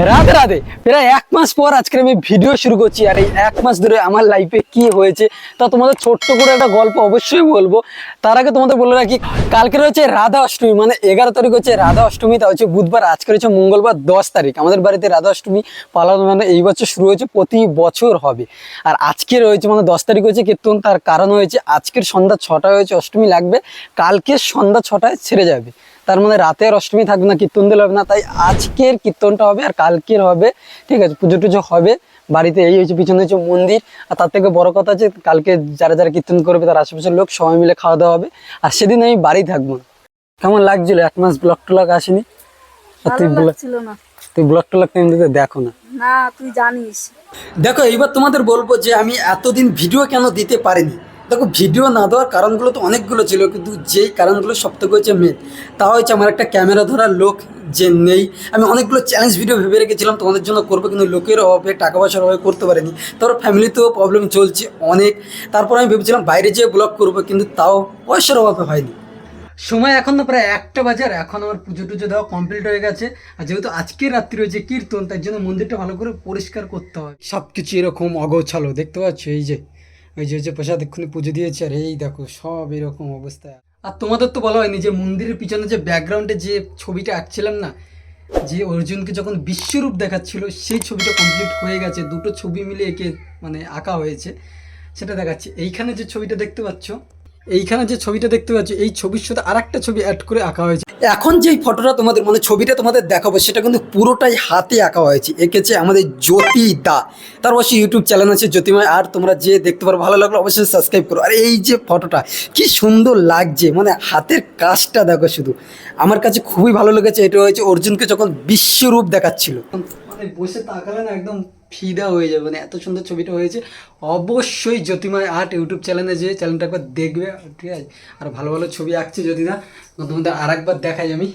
রাধে রাধে। প্রায় এক মাস পর আজকে আমি ভিডিও শুরু করছি আর এই এক মাস ধরে আমার লাইফে কি হয়েছে, তা তোমাদের ছোট্ট করে একটা গল্প অবশ্যই বলব। তার আগে তোমাদের বলে রাখি, কালকে রয়েছে রাধা অষ্টমী মানে এগারো তারিখ হচ্ছে রাধা অষ্টমী, তা হচ্ছে বুধবার, আজকে রয়েছে মঙ্গলবার, দশ তারিখ। আমাদের বাড়িতে রাধা অষ্টমী পালন মানে এই বছর শুরু হয়েছে, প্রতি বছর হবে। আর আজকে রয়েছে মানে দশ তারিখ হয়েছে কীর্তন, তার কারণ হয়েছে আজকের সন্ধ্যা ছটায় হয়েছে অষ্টমী লাগবে, কালকে সন্ধ্যা ছটায় ছেড়ে যাবে। তার মানে রাতের অষ্টমী থাকবে না কীর্তন দিলে হবে না তাই আজকের কীর্তনটা হবে আর কালকের হবে ঠিক আছে পুজো টুজো হবে বাড়িতে এই হচ্ছে পিছনে হচ্ছে মন্দির আর তার থেকে বড় কথা আছে কালকে যারা যারা কীর্তন করবে তার আশেপাশের লোক সবাই মিলে খাওয়া দাওয়া হবে আর সেদিন আমি বাড়ি থাকব না। কেমন লাগছিল? এক মাস ব্লক টলক আসেনি? আর তুই না। তুই ব্লক টলক দেখো না। না তুই জানিস। দেখো এইবার তোমাদের বলব যে আমি এতদিন ভিডিও কেন দিতে পারিনি? দেখো, ভিডিও না দেওয়ার কারণগুলো তো অনেকগুলো ছিল, কিন্তু যেই কারণগুলো সব থেকে হচ্ছে মেন তা হচ্ছে আমার একটা ক্যামেরা ধরার লোক যে নেই। আমি অনেকগুলো চ্যালেঞ্জ ভিডিও ভেবে রেখেছিলাম, তোমাদের জন্য করব, কিন্তু লোকের অভাবে, টাকা পয়সার অভাবে করতে পারিনি। তারপর ফ্যামিলিতেও প্রবলেম চলছে অনেক। তারপর আমি ভেবেছিলাম বাইরে যেয়ে ব্লগ করব, কিন্তু তাও পয়সার অভাবে হয়নি। সময় এখন তো প্রায় একটা বাজার, এখন আমার পুজো টুজো দেওয়া কমপ্লিট হয়ে গেছে। আর যেহেতু আজকে রাত্রি রয়েছে কীর্তন, তার জন্য মন্দিরটা ভালো করে পরিষ্কার করতে হয় সব কিছু এরকম অগোছালো, দেখতে পাচ্ছ? এই যে ওই যে প্রসাদ এক্ষুনি পুজো দিয়েছে, আর এই দেখো সব এরকম অবস্থা। আর তোমাদের তো বলা হয়নি যে মন্দিরের পিছনে যে ব্যাকগ্রাউন্ডে যে ছবিটা আঁকছিলাম না, যে অর্জুনকে যখন বিশ্বরূপ দেখাচ্ছিল, সেই ছবিটা কমপ্লিট হয়ে গেছে। দুটো ছবি মিলে একে মানে আঁকা হয়েছে। সেটা দেখাচ্ছি। এইখানে যে ছবিটা দেখতে পাচ্ছ এইখানে যে ছবিটা দেখতে পাচ্ছ এই ছবির সাথে আর একটা ছবি অ্যাড করে আঁকা হয়েছে। এখন যেই ফটোটা তোমাদের মানে ছবিটা তোমাদের দেখাবো সেটা কিন্তু পুরোটাই হাতে আঁকা হয়েছে। এঁকেছে আমাদের জ্যোতি দা। তার অবশ্যই ইউটিউব চ্যানেল আছে জ্যোতিময় আর তোমরা যে দেখতে পারো ভালো লাগল অবশ্যই সাবস্ক্রাইব করো। আর এই যে ফটোটা কি সুন্দর লাগছে মানে হাতের কাজটা দেখো শুধু। আমার কাছে খুবই ভালো লেগেছে এটা হয়েছে অর্জুনকে যখন বিশ্বরূপ দেখাচ্ছিল। মানে বসে তাকালে না একদম ফিদা হয়ে যাবে। মানে এত সুন্দর ছবিটা হয়েছে। অবশ্যই জ্যোতিময় আর্ট ইউটিউব চ্যানেলে যে চ্যানেলটা একবার দেখবে, ঠিক আছে? আর ভালো ভালো ছবি আঁকছে যদি না তোমাদের আর একবার দেখাই আমি।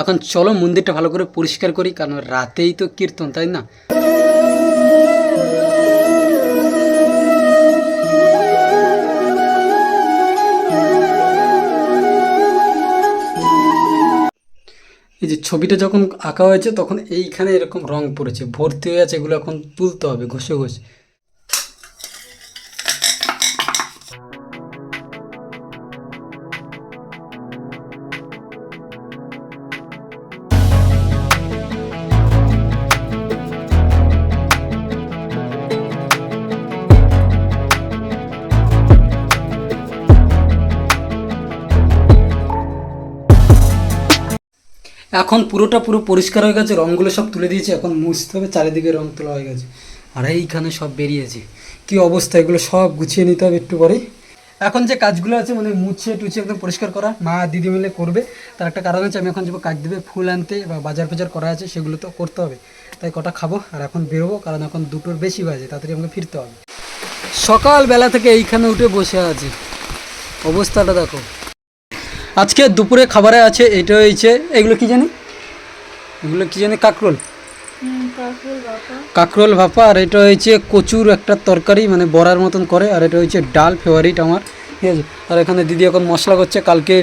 এখন চলো মন্দিরটা ভালো করে পরিষ্কার করি, কারণ রাতেই তো কীর্তন, তাই না? এই যে ছবিটা যখন আঁকা হয়েছে, তখন এইখানে এরকম রং পড়েছে, ভর্তি হয়ে আছে, এগুলো এখন তুলতে হবে, ঘষে ঘষে। এখন পুরোটা পুরো পরিষ্কার হয়ে গেছে, রঙগুলো সব তুলে দিয়েছে, এখন মুছতে হবে, চারিদিকে রঙ তোলা হয়ে গেছে। আর এইখানে সব বেরিয়েছে। কি অবস্থা, এগুলো সব গুছিয়ে নিতে হবে একটু পরে এখন যে কাজগুলো আছে মানে মুছে টুছে একদম পরিষ্কার করা, মা দিদি মিলে করবে। তার একটা কারণ আছে আমি এখন যাব কাজ দেবে, ফুল আনতে বা বাজার ফাজার করা আছে, সেগুলো তো করতে হবে। তাই কটা খাব, আর এখন বেরোবো, কারণ এখন দুটোর বেশি বাজে, তাড়াতাড়ি আমাকে ফিরতে হবে। সকালবেলা থেকে এইখানে উঠে বসে আছি। অবস্থাটা দেখো। আজকে দুপুরে খাবারে আছে এটা হয়েছে এগুলো কি জানি? এগুলো কি জানি কাকরোল। কাকরোল ভাপা। আর এটা হয়েছে কচুর একটা তরকারি মানে বড়ার মতন করে আর এটা হচ্ছে ডাল ফেভারিট আমার ঠিক আছে? আর এখানে দিদি এখন মশলা করছে কালকে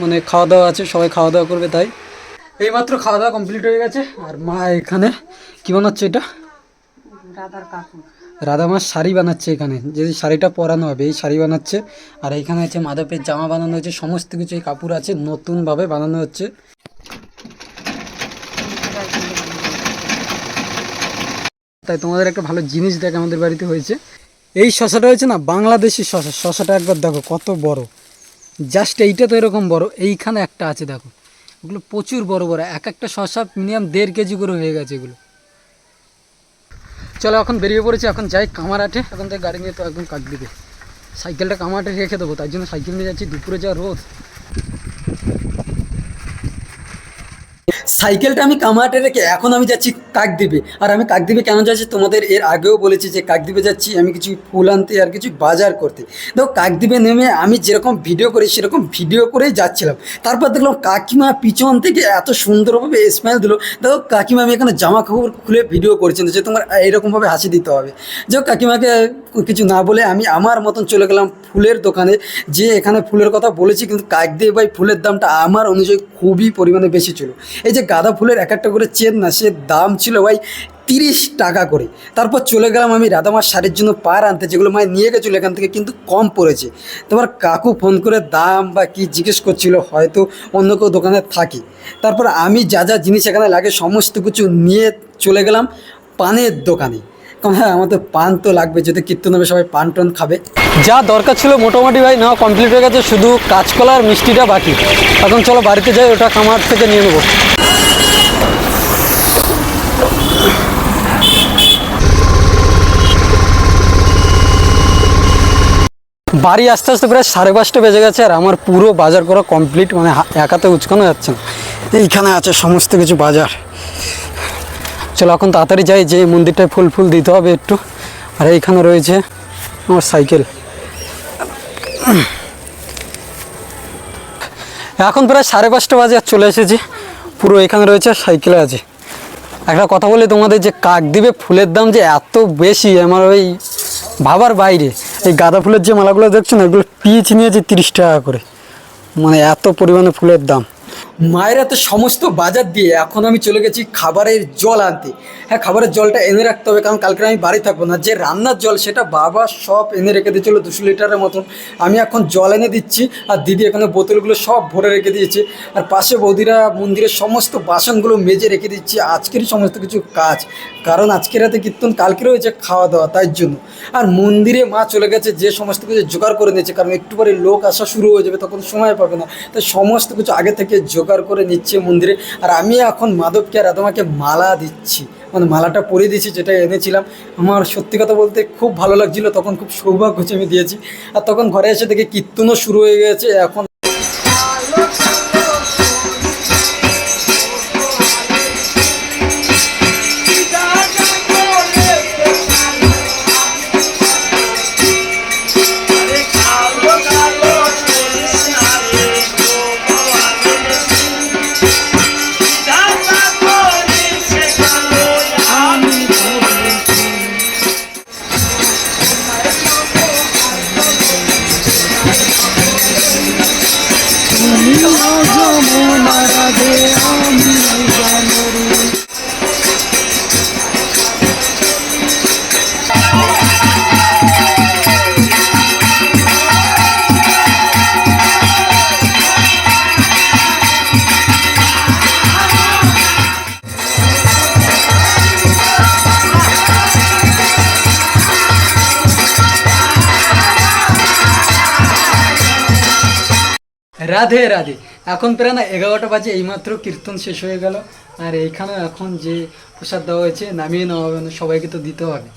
মানে খাওয়া দাওয়া আছে সবাই খাওয়া দাওয়া করবে তাই। এইমাত্র খাওয়া দাওয়া কমপ্লিট হয়ে গেছে আর মা এখানে কী বানাচ্ছে এটা? কাকুর। রাধা মার শাড়ি বানাচ্ছে এখানে। যে শাড়িটা পরানো হবে, এই শাড়ি বানাচ্ছে। আর এইখানে হচ্ছে মাধবের জামা বানানো হচ্ছে সমস্ত কিছু কাপড় আছে, নতুনভাবে বানানো হচ্ছে। তাই তোমাদের একটা ভালো জিনিস দেখ, আমাদের বাড়িতে হয়েছে। এই শশাটা হয়েছে না, বাংলাদেশি শশা। শশাটা একবার দেখো, কত বড়। জাস্ট এইটা তো এরকম বড়, এইখানে একটা আছে দেখো। এগুলো প্রচুর বড় বড়, এক একটা শশা মিনিমাম দেড় কেজি করে হয়ে গেছে এগুলো। চলো এখন বেরিয়ে পড়েছি, এখন যাই কামারাটে এখন থেকে গাড়ি নিয়ে তো একদম কাট দিবে সাইকেলটা কামারাটে রেখে দেবো, তার জন্য সাইকেল নিয়ে যাচ্ছি দুপুরে যা রোদ সাইকেলটা আমি কামাটে রেখে এখন আমি যাচ্ছি কাকদ্বীপে। আর আমি কাকদ্বীপে কেন যাচ্ছি? তোমাদের এর আগেও বলেছি যে কাকদ্বীপে যাচ্ছি আমি কিছু ফুল আনতে আর কিছু বাজার করতে। দেখো, কাকদ্বীপে নেমে আমি যেরকম ভিডিও করি, সেরকম ভিডিও করেই যাচ্ছিলাম। তারপর দেখলাম কাকিমা পিছন থেকে এত সুন্দরভাবে স্মাইল দিল। দেখো, কাকিমা আমি এখানে জামা কাপড় খুলে ভিডিও করছেন যে তোমার এইরকমভাবে হাসি দিতে হবে। যে কাকিমাকে কিছু না বলে আমি আমার মতন চলে গেলাম ফুলের দোকানে, যে এখানে ফুলের কথা বলেছি, কিন্তু কাকদ্বীপ ভাই ফুলের দামটা আমার অনুযায়ী খুবই পরিমাণে বেশি ছিল। এই যে গাঁদা ফুলের এক একটা করে চেন না, সে দাম ছিল ভাই তিরিশ টাকা করে। তারপর চলে গেলাম আমি রাধামার শাড়ির জন্য পার আনতে, যেগুলো মায়ের নিয়ে গেছিল এখান থেকে কিন্তু কম পড়েছে। তোমার কাকু ফোন করে দাম বা কি জিজ্ঞেস করছিল, হয়তো অন্য কেউ দোকানে থাকি। তারপর আমি যা যা জিনিস এখানে লাগে, সমস্ত কিছু নিয়ে চলে গেলাম পানের দোকানে। কারণ হ্যাঁ আমাদের পান তো লাগবে, যদি কীর্তন হবে, সবাই পান টান খাবে। যা দরকার ছিল মোটামুটি ভাই নেওয়া কমপ্লিট হয়ে গেছে, শুধু কাঁচকলা আর মিষ্টিটা বাকি। এখন চলো বাড়িতে যাই, ওটা খামার থেকে নিয়ে নেব। বাড়ি আস্তে আস্তে প্রায় সাড়ে পাঁচটা বেজে গেছে, আর আমার পুরো বাজার করা কমপ্লিট মানে একাতে উচকানো যাচ্ছে না। এইখানে আছে সমস্ত কিছু বাজার। চলো, এখন তাড়াতাড়ি যাই যে মন্দিরটায় ফুল ফুল দিতে হবে একটু। আর এইখানে রয়েছে আমার সাইকেল। এখন প্রায় সাড়ে পাঁচটা বাজে, আর চলে এসেছি। পুরো এখানে রয়েছে, সাইকেলে আছে। একটা কথা বলি, তোমাদের যে কাকদ্বীপে ফুলের দাম যে এত বেশি, আমার ওই ভাবার বাইরে। এই গাঁদা ফুলের যে মালাগুলো দেখছ না, এগুলো পিচ নিয়েছে তিরিশ টাকা করে। মানে এত পরিমাণে ফুলের দাম। মায়ের হাতে সমস্ত বাজার দিয়ে এখন আমি চলে গেছি খাবারের জল আনতে। হ্যাঁ খাবারের জলটা এনে রাখতে হবে, কারণ কালকে আমি বাড়ি থাকব না। যে রান্নার জল, সেটা বাবা সব এনে রেখে দিয়েছিল দুশো লিটারের মতন। আমি এখন জল এনে দিচ্ছি আর দিদি এখানে বোতলগুলো সব ভরে রেখে দিয়েছে। আর পাশে বৌদিরা মন্দিরের সমস্ত বাসনগুলো মেজে রেখে দিচ্ছি। আজকেরই সমস্ত কিছু কাজ, কারণ আজকের রাতে কীর্তন কালকে রয়েছে খাওয়া দাওয়া, তাই জন্য। আর মন্দিরে মা চলে গেছে, যে সমস্ত কিছু জোগাড় করে নিয়েছে, কারণ একটু পরে লোক আসা শুরু হয়ে যাবে, তখন সময় পাবে না। তাই সমস্ত কিছু আগে থেকে জোগাড় করে নিচ্ছে মন্দিরে। আর আমি এখন মাধবকে আর তোমাকে মালা দিচ্ছি। মানে মালাটা পরে দিয়েছি, যেটা এনেছিলাম। আমার সত্যি কথা বলতে খুব ভালো লাগছিল। তখন খুব সৌভাগ্য আমি দিয়েছি। আর তখন ঘরে এসে দেখে কীর্তনও শুরু হয়ে গেছে। এখন রাধে রাধে। এখন প্রায় না এগারোটা বাজে, এইমাত্র কীর্তন শেষ হয়ে গেল। আর এইখানে এখন যে প্রসাদ দেওয়া হয়েছে, নামিয়ে নেওয়া হবে সবাইকে তো দিতে হবে।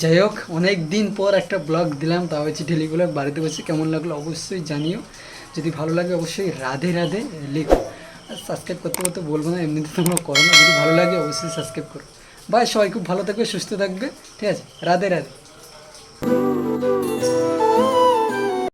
যাই হোক, অনেক দিন পর একটা ব্লগ দিলাম, তা হচ্ছে ডেলি ব্লগ, বাড়িতে বসে কেমন লাগল অবশ্যই জানিও। যদি ভালো লাগে অবশ্যই রাধে রাধে লিখো। সাবস্ক্রাইব করতে করতে বলব না, এমনিতে তোমরা করো না, যদি ভালো লাগে অবশ্যই সাবস্ক্রাইব করো। বাই সবাই খুব ভালো থাকবে, সুস্থ থাকবে, ঠিক আছে? রাধে রাধে।